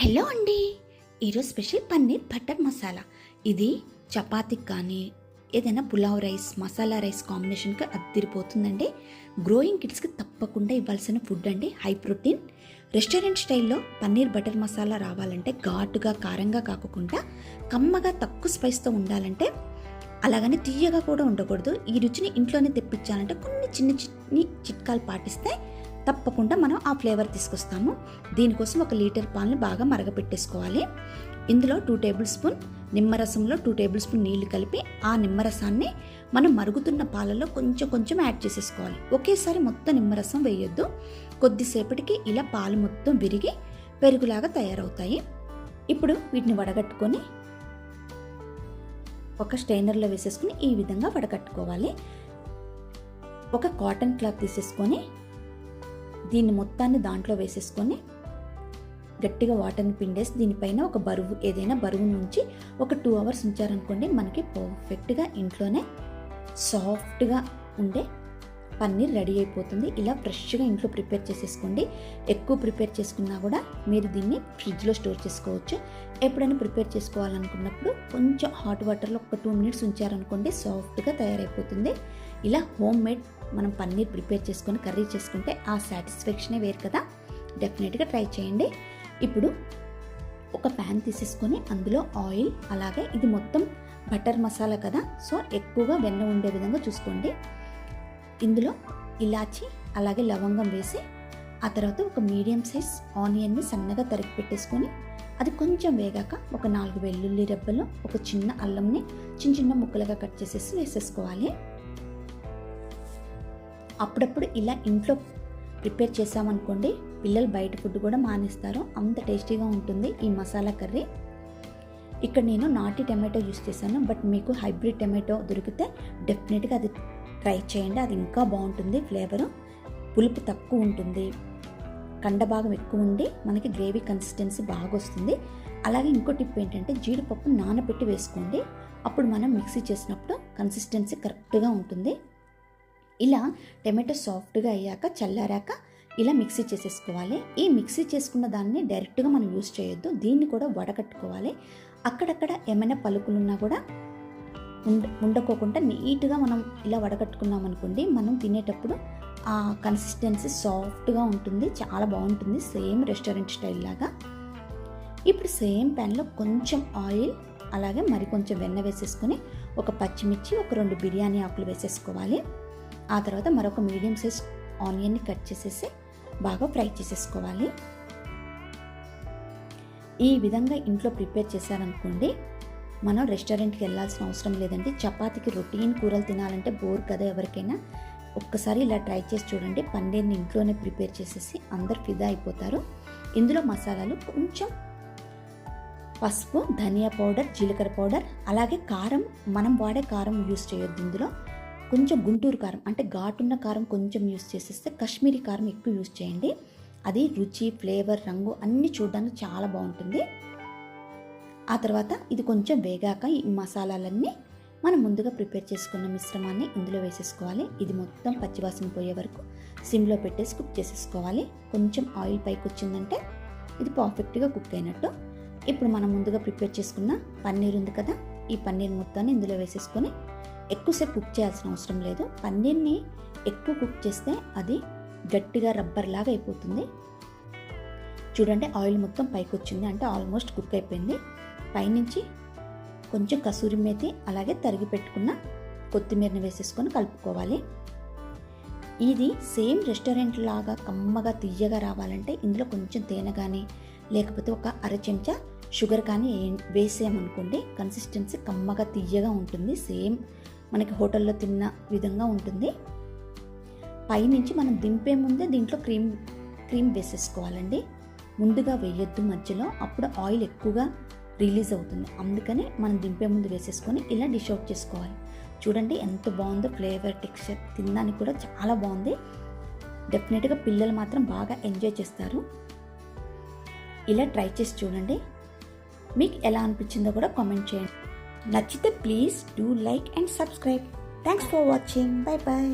Hello అండి. ఈరోజు special paneer butter masala. ఇది చపాతీకి కానీ ఏదైనా పులావ్ రైస్ మసాలా రైస్ కాంబినేషన్కి అద్దరిపోతుందండి. గ్రోయింగ్ కిడ్స్కి తప్పకుండా ఇవ్వాల్సిన ఫుడ్ అండి. హై ప్రోటీన్ రెస్టారెంట్ స్టైల్లో పన్నీర్ బటర్ మసాలా రావాలంటే ఘాటుగా కారంగా కాకుండా కమ్మగా తక్కువ స్పైస్తో ఉండాలంటే అలాగని తీయగా కూడా ఉండకూడదు. ఈ రుచిని ఇంట్లోనే తెప్పించాలంటే కొన్ని చిన్న చిన్ని చిట్కాలు పాటిస్తే తప్పకుండా మనం ఆ ఫ్లేవర్ తీసుకొస్తాము. దీనికోసం ఒక లీటర్ పాలను బాగా మరగపెట్టేసుకోవాలి. ఇందులో టూ టేబుల్ స్పూన్ నిమ్మరసంలో టూ టేబుల్ స్పూన్ నీళ్ళు కలిపి ఆ నిమ్మరసాన్ని మనం మరుగుతున్న పాలలో కొంచెం కొంచెం యాడ్ చేసేసుకోవాలి. ఒకేసారి మొత్తం నిమ్మరసం వేయొద్దు. కొద్దిసేపటికి ఇలా పాలు మొత్తం విరిగి పెరుగులాగా తయారవుతాయి. ఇప్పుడు వీటిని వడగట్టుకొని ఒక స్టైనర్లో వేసేసుకుని ఈ విధంగా వడగట్టుకోవాలి. ఒక కాటన్ క్లాత్ తీసేసుకొని దీన్ని మొత్తాన్ని దాంట్లో వేసేసుకొని గట్టిగా వాటర్ని పిండేసి దీనిపైన ఒక బరువు ఏదైనా బరువు నుంచి ఒక టూ అవర్స్ ఉంచారనుకోండి మనకి పర్ఫెక్ట్గా ఇంట్లోనే సాఫ్ట్గా ఉండే పన్నీర్ రెడీ అయిపోతుంది. ఇలా ఫ్రెష్గా ఇంట్లో ప్రిపేర్ చేసేసుకోండి. ఎక్కువ ప్రిపేర్ చేసుకున్నా కూడా మీరు దీన్ని ఫ్రిడ్జ్లో స్టోర్ చేసుకోవచ్చు. ఎప్పుడైనా ప్రిపేర్ చేసుకోవాలనుకున్నప్పుడు కొంచెం హాట్ వాటర్లో ఒక టూ మినిట్స్ ఉంచారనుకోండి సాఫ్ట్గా తయారైపోతుంది. ఇలా హోమ్ మేడ్ మనం పన్నీర్ ప్రిపేర్ చేసుకొని కర్రీ చేసుకుంటే ఆ సాటిస్ఫాక్షనే వేరు కదా. డెఫినెట్గా ట్రై చేయండి. ఇప్పుడు ఒక ప్యాన్ తీసేసుకొని అందులో ఆయిల్ అలాగే ఇది మొత్తం బటర్ మసాలా కదా. సో ఎక్కువగా వెన్న ఉండే విధంగా చూసుకోండి. ఇందులో ఇలాచి అలాగే లవంగం వేసి ఆ తర్వాత ఒక మీడియం సైజ్ ఆనియన్ని సన్నగా తరిగి పెట్టేసుకొని అది కొంచెం వేగాక ఒక నాలుగు వెల్లుల్లి రెబ్బలు ఒక చిన్న అల్లంని చిన్న చిన్న ముక్కలుగా కట్ చేసేసి వేసేసుకోవాలి. అప్పుడప్పుడు ఇలా ఇంట్లో ప్రిపేర్ చేసామనుకోండి పిల్లలు బయట ఫుడ్ కూడా మానేస్తారు. అంత టేస్టీగా ఉంటుంది ఈ మసాలా కర్రీ. ఇక్కడ నేను నాటి టమాటో యూస్ చేశాను. బట్ మీకు హైబ్రిడ్ టమాటో దొరికితే డెఫినెట్గా అది ట్రై చేయండి. అది ఇంకా బాగుంటుంది ఫ్లేవరు. పులుపు తక్కువ ఉంటుంది. కండ భాగం ఎక్కువ ఉండి మనకి గ్రేవీ కన్సిస్టెన్సీ బాగా వస్తుంది. అలాగే ఇంకో టిప్ ఏంటంటే జీడిపప్పు నానబెట్టి వేసుకోండి. అప్పుడు మనం మిక్సీ చేసినప్పుడు కన్సిస్టెన్సీ కరెక్ట్గా ఉంటుంది. ఇలా టమాటో సాఫ్ట్గా అయ్యాక చల్లారాక ఇలా మిక్సీ చేసేసుకోవాలి. ఈ మిక్సీ చేసుకున్న దాన్ని డైరెక్ట్గా మనం యూస్ చేయొద్దు. దీన్ని కూడా వడకట్టుకోవాలి. అక్కడక్కడ ఏమైనా పలుకులున్నా కూడా ఉండ ఉండకోకుండా నీట్గా మనం ఇలా వడకట్టుకున్నాం అనుకోండి మనం తినేటప్పుడు ఆ కన్సిస్టెన్సీ సాఫ్ట్గా ఉంటుంది. చాలా బాగుంటుంది. సేమ్ రెస్టారెంట్ స్టైల్ లాగా. ఇప్పుడు సేమ్ ప్యాన్లో కొంచెం ఆయిల్ అలాగే మరి కొంచెం వెన్న వేసేసుకొని ఒక పచ్చిమిర్చి ఒక రెండు బిర్యానీ ఆకులు వేసేసుకోవాలి. ఆ తర్వాత మరొక మీడియం సైజ్ ఆనియన్ని కట్ చేసేసి బాగా ఫ్రై చేసేసుకోవాలి. ఈ విధంగా ఇంట్లో ప్రిపేర్ చేశారనుకోండి మనం రెస్టారెంట్కి వెళ్ళాల్సిన అవసరం లేదండి. చపాతీకి రొటీన్ కూరలు తినాలంటే బోర్ కదా ఎవరికైనా. ఒక్కసారి ఇలా ట్రై చేసి చూడండి పన్నీర్ని ఇంట్లోనే ప్రిపేర్ చేసేసి అందరు ఫిదా అయిపోతారు. ఇందులో మసాలాలు కొంచెం పసుపు ధనియా పౌడర్ జీలకర్ర పౌడర్ అలాగే కారం మనం వాడే కారం యూస్ చేయొద్దు ఇందులో. కొంచెం గుంటూరు కారం అంటే ఘాటున్న కారం కొంచెం యూస్ చేసేస్తే కాశ్మీరీ కారం ఎక్కువ యూస్ చేయండి. అది రుచి ఫ్లేవర్ రంగు అన్నీ చూడడానికి చాలా బాగుంటుంది. ఆ తర్వాత ఇది కొంచెం వేగాక ఈ మసాలాలన్నీ మనం ముందుగా ప్రిపేర్ చేసుకున్న మిశ్రమాన్ని ఇందులో వేసేసుకోవాలి. ఇది మొత్తం పచ్చివాసన పోయే వరకు సిమ్లో పెట్టేసి కుక్ చేసేసుకోవాలి. కొంచెం ఆయిల్ పైకి వచ్చిందంటే ఇది పర్ఫెక్ట్గా కుక్ అయినట్టు. ఇప్పుడు మనం ముందుగా ప్రిపేర్ చేసుకున్న పన్నీర్ ఉంది కదా ఈ పన్నీర్ మొత్తాన్ని ఇందులో వేసేసుకొని ఎక్కువసేపు కుక్ చేయాల్సిన అవసరం లేదు. పన్నీర్ని ఎక్కువ కుక్ చేస్తే అది గట్టిగా రబ్బర్ లాగా అయిపోతుంది. చూడండి ఆయిల్ మొత్తం పైకి వచ్చింది. అంటే ఆల్మోస్ట్ కుక్ అయిపోయింది. పైనుంచి కొంచెం కసూరి మేతి అలాగే తరిగి పెట్టుకున్న కొత్తిమీరని వేసేసుకొని కలుపుకోవాలి. ఇది సేమ్ రెస్టారెంట్ లాగా కమ్మగా తీయగా రావాలంటే ఇందులో కొంచెం తేనె కానీ లేకపోతే ఒక అర చెంచా షుగర్ కానీ వేసామనుకోండి కన్సిస్టెన్సీ కమ్మగా తీయగా ఉంటుంది. సేమ్ మనకి హోటల్లో తిన్న విధంగా ఉంటుంది. పైనుంచి మనం దింపే ముందే దీంట్లో క్రీమ్ క్రీమ్ వేసేసుకోవాలండి. ముందుగా వేయొద్దు మధ్యలో అప్పుడు ఆయిల్ ఎక్కువగా రిలీజ్ అవుతుంది. అందుకని మనం దింపే ముందు వేసేసుకొని ఇలా డిష్ అవుట్ చేసుకోవాలి. చూడండి ఎంత బాగుందో ఫ్లేవర్ టెక్స్చర్ తినడానికి కూడా చాలా బాగుంది. డెఫినెట్గా పిల్లలు మాత్రం బాగా ఎంజాయ్ చేస్తారు. ఇలా ట్రై చేసి చూడండి. మీకు ఎలా అనిపించిందో కూడా కామెంట్ చేయండి. నచ్చితే please do like and subscribe thanks for watching bye bye